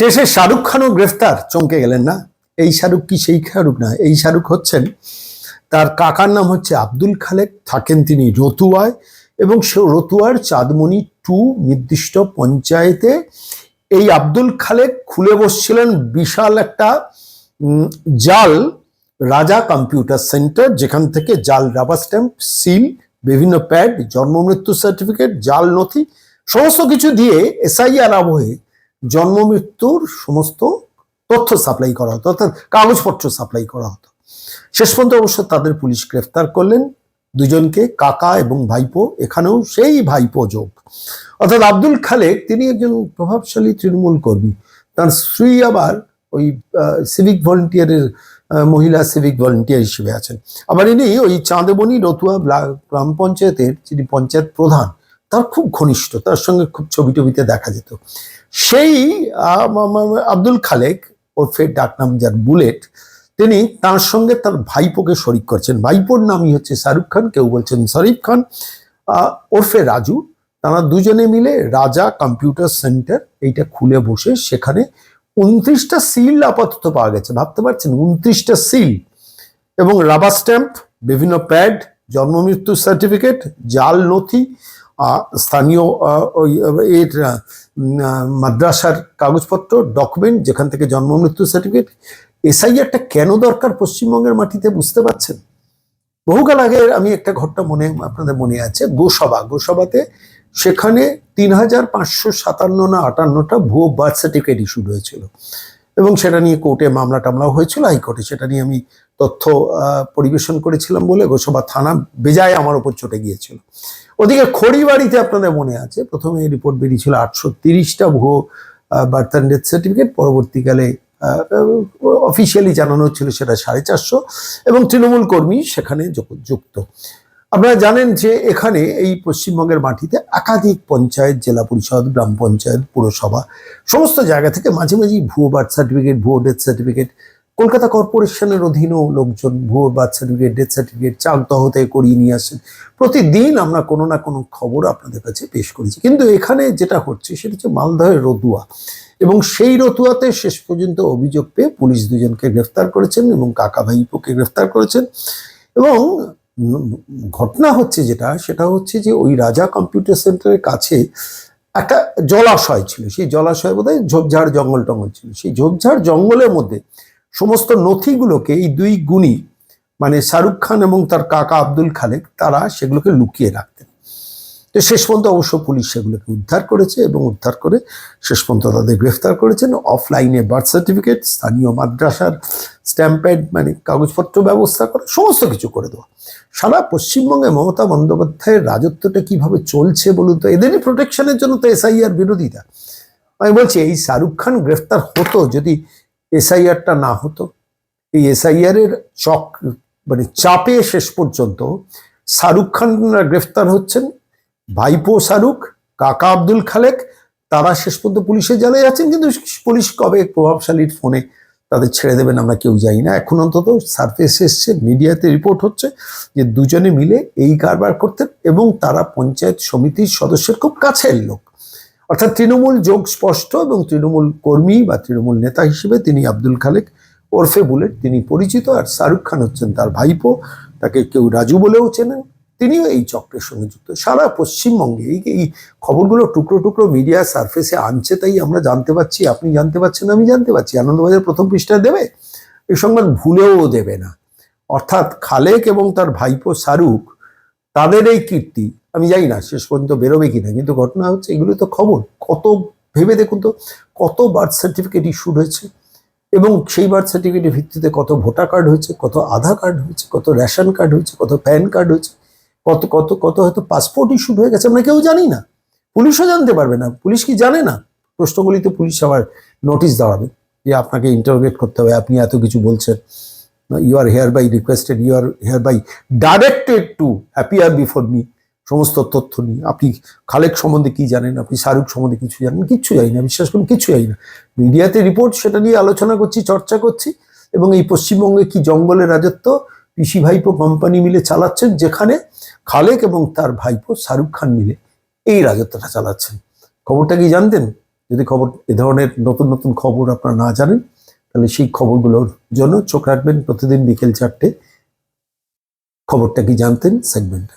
শেষে শাহরুখ খানও গ্রেফতার, চমকে গেলেন না। এই শাহরুখ কি সেই শাহরুখ না? এই শাহরুখ হচ্ছেন, তার কাকার নাম হচ্ছে আব্দুল খালেক, থাকেন তিনি রতুয়ায় এবং সে রতুয়ার চাঁদমণি টু নির্দিষ্ট পঞ্চায়েতে। এই আব্দুল খালেক খুলে বসছিলেন বিশাল একটা জাল, রাজা কম্পিউটার সেন্টার, যেখান থেকে জাল, রাবার স্ট্যাম্প, সিল, বিভিন্ন প্যাড, জন্ম মৃত্যু সার্টিফিকেট, জাল, নথি, সমস্ত কিছু দিয়ে এসআইআর আবহে জন্ম মৃত্যুর সমস্ত তথ্য সাপ্লাই করা হতো, অর্থাৎ কাগজপত্র সাপ্লাই করা হতো। শেষ পর্যন্ত অবশ্য তাদের পুলিশ গ্রেফতার করলেন। দুজনকে কাকা এবং ভাইপো, এখানেও সেই ভাইপো যোগ। অর্থাৎ আব্দুল খালেক, তিনি একজন প্রভাবশালী তৃণমূল কর্মী। তার স্ত্রী আবার ওই সিভিক ভলেন্টিয়ারের মহিলা সিভিক ভলেন্টিয়ার হিসেবে আছেন। আবার ইনি ওই চাঁদেবনি রতুয়া গ্রাম পঞ্চায়েতের যিনি পঞ্চায়েত প্রধান তার খুব ঘনিষ্ঠ, তার সঙ্গে খুব ছবি টবিতে দেখা যেত। সেই আব্দুল খালেক ওরফে ডাকনাম যার বুলেট, তিনি তার সঙ্গে তার ভাইপোকে শরিক করছেন। ভাইপোর নামই হচ্ছে শাহরুখ খান, কেউ বলছেন শরীফ খান। ওরফে রাজু, তারা দুজনে মিলে রাজা কম্পিউটার সেন্টার, এইটা খুলে বসে সেখানে উনত্রিশটা সিল আপাতত পাওয়া গেছে। ভাবতে পারছেন? উনত্রিশটা সিল এবং রাবার স্ট্যাম্প, বিভিন্ন প্যাড জন্ম মৃত্যু সার্টিফিকেট, জাল নথি স্থানীয় ওই এর মাদ্রাসার কাগজপত্র ডকুমেন্ট যেখান থেকে জন্ম, মৃত্যু সার্টিফিকেট এসআইআরটা কেন দরকার পশ্চিমবঙ্গের মাটিতে বুঝতে পারছেন? বহুকাল আগে আমি একটা ঘটনা মনে, আপনাদের মনে আছে গোসভা গোসভাতে সেখানে তিন হাজার পাঁচশো সাতান্ন না আটান্নটা ভুয়ো বার্থ সার্টিফিকেট ইস্যুড হয়েছিল। এবং সেটা নিয়ে কোর্টে মামলা টামলাও হয়েছিল, হাইকোর্টে সেটা নিয়ে আমি তথ্য পরিবেশন করেছিলাম বলে গোসভা থানা বেজায় আমার ওপর চটে গিয়েছিল। ওদিকে খড়িবাড়িতে আপনাদের মনে আছে, প্রথমে রিপোর্ট বেরিয়েছিল আটশো তিরিশটা ভুয়ো বার্থ অ্যান্ড ডেথ সার্টিফিকেট পরবর্তীকালে অফিসিয়ালি জানানো হচ্ছিল সেটা সাড়ে চারশো, এবং তৃণমূল কর্মী সেখানে যুক- যুক্ত। আপনারা জানেন যে এখানে এই পশ্চিমবঙ্গের মাটিতে একাধিক পঞ্চায়েত, জেলা পরিষদ, গ্রাম পঞ্চায়েত, পুরসভা, সমস্ত জায়গা থেকে মাঝে মাঝেই ভুয়ো বার্থ সার্টিফিকেট ভুয়ো ডেথ সার্টিফিকেট কলকাতা কর্পোরেশনের অধীনেও লোকজন ভুয়ো birth certificate death certificate Chakdaha থেকে করিয়ে নিয়ে আসেন। প্রতিদিন আমরা কোনো না কোনো খবর আপনাদের কাছে পেশ করেছি। কিন্তু এখানে যেটা হচ্ছে, সেটা হচ্ছে মালদহের রতুয়া। এবং সেই রতুয়াতে শেষ পর্যন্ত অভিযোগ পেয়ে পুলিশ দুজনকে গ্রেফতার করেছেন এবং কাকা ভাইপোকে গ্রেফতার করেছেন। এবং ঘটনা হচ্ছে যেটা, সেটা হচ্ছে যে ওই রাজা কম্পিউটার সেন্টারের কাছে একটা জলাশয় ছিল। সেই জলাশয় বোধহয় ঝোপঝাড় জঙ্গল টঙ্গল ছিল। সেই ঝোপঝাড় জঙ্গলের মধ্যে সমস্ত নথিগুলোকে এই দুই গুণী মানে শাহরুখ খান এবং তার কাকা আব্দুল খালেক, তারা সেগুলোকে লুকিয়ে রাখতেন। তো শেষ পর্যন্ত অবশ্য পুলিশ সেগুলোকে উদ্ধার করেছে এবং উদ্ধার করে শেষ পর্যন্ত তাদের গ্রেফতার করেছেন। অফলাইনে বার্থ সার্টিফিকেট স্থানীয় মাদ্রাসার স্ট্যাম্পেড মানে কাগজপত্র ব্যবস্থা করা, সমস্ত কিছু করে দেওয়া। সারা পশ্চিমবঙ্গে মমতা বন্দ্যোপাধ্যায়ের রাজত্বটা কীভাবে চলছে বলুন তো? এদেরই প্রোটেকশনের জন্য তো এসআইআর বিরোধিতা আমি বলছি, এই শাহরুখ খান গ্রেফতার হতো যদি এসআইআরটা না হতো। এই এসআইআর এর চক মানে চাপে শেষ পর্যন্ত শাহরুখ খানরা গ্রেফতার হচ্ছেন। ভাইপো শাহরুখ, কাকা আব্দুল খালেক, তারা শেষ পর্যন্ত পুলিশে জালে যাচ্ছেন কিন্তু পুলিশ কবে প্রভাবশালীর ফোনে তাদের ছেড়ে দেবেন আমরা কেউ জানি না। এখন অন্তত সার্ফেস এসছে, মিডিয়াতে রিপোর্ট হচ্ছে যে দুজনে মিলে এই কারবার করতেন এবং তারা পঞ্চায়েত সমিতির সদস্যের খুব কাছের লোক। অর্থাৎ তৃণমূল যোগ স্পষ্ট এবং তৃণমূল কর্মী বা তৃণমূল নেতা হিসেবে তিনি আব্দুল খালেক ওরফে বুলেট, তিনি পরিচিত আর শাহরুখ খান হচ্ছেন তার ভাইপো। তাকে কেউ রাজু বলেও চেনেন, তিনিও এই চক্রের সঙ্গে যুক্ত। সারা পশ্চিমবঙ্গে এই এই খবরগুলো টুকরো টুকরো মিডিয়া সার্ফেসে আনছে, তাই আমরা জানতে পারছি, আপনি জানতে পারছেন, আমি জানতে পারছি। আনন্দবাজার প্রথম পৃষ্ঠায় দেবে এই সংবাদ ভুলেও দেবে না। অর্থাৎ খালেক এবং তার ভাইপো শাহরুখ, তাদের এই কীর্তি আমি জানি না, শেষ পর্যন্ত বেরোবে কিনা, কিন্তু ঘটনা হচ্ছে এগুলো তো খবর। কত ভেবে দেখুন তো, কত বার্থ সার্টিফিকেট ইস্যুড হয়েছে, এবং সেই বার্থ সার্টিফিকেটের ভিত্তিতে কত ভোটার কার্ড হয়েছে, কত আধার কার্ড হয়েছে, কত রেশন কার্ড হয়েছে, কত প্যান কার্ড হয়েছে, কত কত কত হয়তো পাসপোর্ট ইস্যুড হয়ে গেছে, আমরা কেউ জানি না। পুলিশও জানতে পারবে না, পুলিশ কি জানে না? প্রশ্নগুলিতে পুলিশ আবার নোটিশ দেওয়াবে যে আপনাকে ইন্টারোগেট করতে হবে, আপনি এত কিছু বলছেন। You are hereby requested you are hereby directed to appear before me সমস্ত তথ্য নিয়ে। আপনি খালেক সম্বন্ধে কি জানেন? আপনি শাহরুখ সম্বন্ধে কিছু জানেন? কিচ্ছু জানি না বিশ্বাস করুন কিচ্ছু জানি না। মিডিয়াতে রিপোর্ট সেটা নিয়ে আলোচনা করছি, চর্চা করছি এবং এই পশ্চিমবঙ্গে কি জঙ্গলের রাজত্ব? পিসি ভাইপো কোম্পানি মিলে চালাচ্ছেন, যেখানে খালেক এবং তার ভাইপো শাহরুখ খান মিলে এই রাজত্বটা চালাচ্ছেন। খবরটা কি জানতেন? যদি খবর, এ ধরনের নতুন নতুন খবর আপনারা না জানেন, তাহলে সেই খবরগুলোর জন্য চোখ রাখবেন প্রতিদিন বিকেল চারটে। খবরটা কি জানতেন? সেগমেন্ট